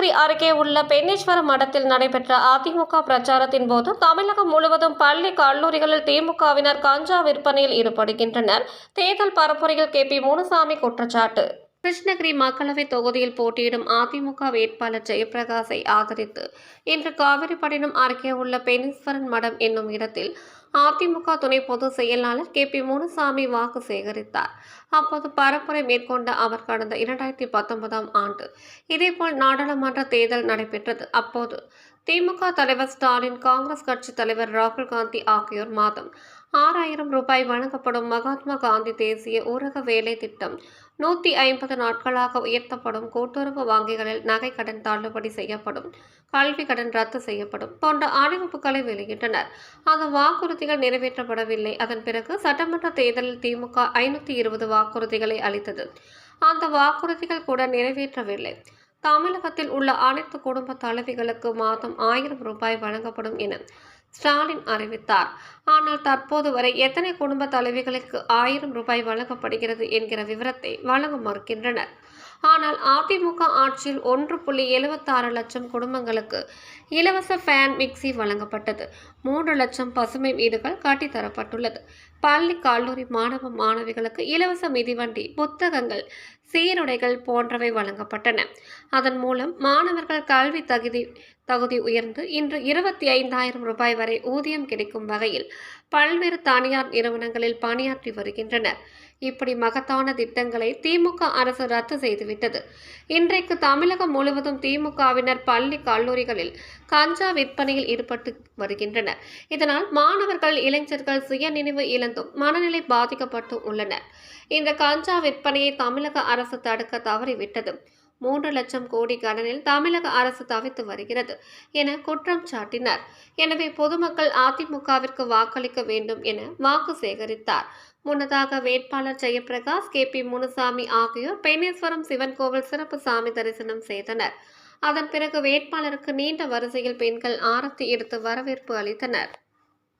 கிருஷ்ணகிரி அருகே உள்ள பென்னேஸ்வரம் மடத்தில் நடைபெற்ற அதிமுக பிரச்சாரத்தின் போது தமிழகம் முழுவதும் பள்ளி கல்லூரிகளில் திமுகவினர் கஞ்சா விற்பனையில் ஈடுபடுகின்றனர். தேர்தல் பரப்புரையில் கே பி முனுசாமி குற்றச்சாட்டு. கிருஷ்ணகிரி மக்களவைத் தொகுதியில் போட்டியிடும் அதிமுக வேட்பாளர் ஜெயபிரகாஷை ஆதரித்து இன்று காவிரிப்பட்டினம் அருகே உள்ள பெனீஸ்வரன் மடம் என்னும் இடத்தில் அதிமுக துணை பொதுச் செயலாளர் கே பி முனுசாமி வாக்கு சேகரித்தார். அப்போது பரப்புரை மேற்கொண்ட அவர் கடந்த இரண்டாயிரத்தி பத்தொன்பதாம் ஆண்டு. இதேபோல் நாடாளுமன்ற தேர்தல் நடைபெற்றது. அப்போது திமுக தலைவர் ஸ்டாலின் காங்கிரஸ் கட்சி தலைவர் ராகுல் காந்தி ஆகியோர் மாதம் ஆறாயிரம் ரூபாய் வழங்கப்படும் மகாத்மா காந்தி தேசிய ஊரக வேலை திட்டம் நூற்றி ஐம்பது நாட்களாக உயர்த்தப்படும் கூட்டுறவு வங்கிகளில் நகை கடன் தள்ளுபடி செய்யப்படும் கல்வி கடன் ரத்து செய்யப்படும் போன்ற அறிவிப்புகளை வெளியிட்டனர். அந்த வாக்குறுதி வாக்குறுதிகள் நிறைவேற்றப்படவில்லை. அதன் பிறகு சட்டமன்ற தேர்தலில் திமுக ஐநூற்றி இருபது வாக்குறுதிகளை அளித்தது. அந்த வாக்குறுதிகள் கூட நிறைவேற்றவில்லை. தமிழகத்தில் உள்ள அனைத்து குடும்ப தலைவிகளுக்கு மாதம் ஆயிரம் ரூபாய் வழங்கப்படும் என ஸ்டாலின் அறிவித்தார். ஆனால் தற்போது வரை எத்தனை குடும்ப தலைவிகளுக்கு ஆயிரம் ரூபாய் வழங்கப்படுகிறது என்கிற விவரத்தை வழங்க மறுக்கின்றனர். ஆனால் அதிமுக ஆட்சியில் ஒன்று புள்ளி எழுபத்தாறு லட்சம் குடும்பங்களுக்கு இலவச ஃபேன் மிக்சி வழங்கப்பட்டது. மூன்று லட்சம் பசுமை வீடுகள் கட்டித்தரப்பட்டுள்ளது. பள்ளி கல்லூரி மாணவ மாணவிகளுக்கு இலவச மிதிவண்டி புத்தகங்கள் சீருடைகள் போன்றவை வழங்கப்பட்டன. அதன் மூலம் மாணவர்கள் கல்வி தகுதி தகுதி உயர்ந்து இன்று இருபத்தி ஐந்தாயிரம் ரூபாய் வரை ஊதியம் கிடைக்கும் வகையில் பல்வேறு தனியார் நிறுவனங்களில் பணியாற்றி வருகின்றனர். இப்படி மகத்தான திட்டங்களை திமுக அரசு ரத்து செய்துவிட்டது. இன்றைக்கு தமிழகம் முழுவதும் திமுகவினர் பள்ளி கல்லூரிகளில் கஞ்சா விற்பனையில் ஈடுபட்டு வருகின்றனர். இதனால் மாணவர்கள் இளைஞர்கள் சுய நினைவு இழந்தும் மனநிலை பாதிக்கப்பட்டும் உள்ளனர். இந்த கஞ்சா விற்பனையை தமிழக அரசு தடுக்க தவறிவிட்டது. மூன்று லட்சம் கோடி கடனில் தமிழக அரசு தவித்து வருகிறது என குற்றம் சாட்டினார். எனவே பொதுமக்கள் அதிமுகவிற்கு வாக்களிக்க வேண்டும் என வாக்கு சேகரித்தார். முன்னதாக வேட்பாளர் ஜெயபிரகாஷ் கே பி முனுசாமி ஆகியோர் பெண்ணேஸ்வரம் சிவன் கோவில் சிறப்பு சாமி தரிசனம் செய்தனர். அதன் பிறகு வேட்பாளருக்கு நீண்ட வரிசையில் பெண்கள் ஆரத்தி எடுத்து வரவேற்பு அளித்தனர்.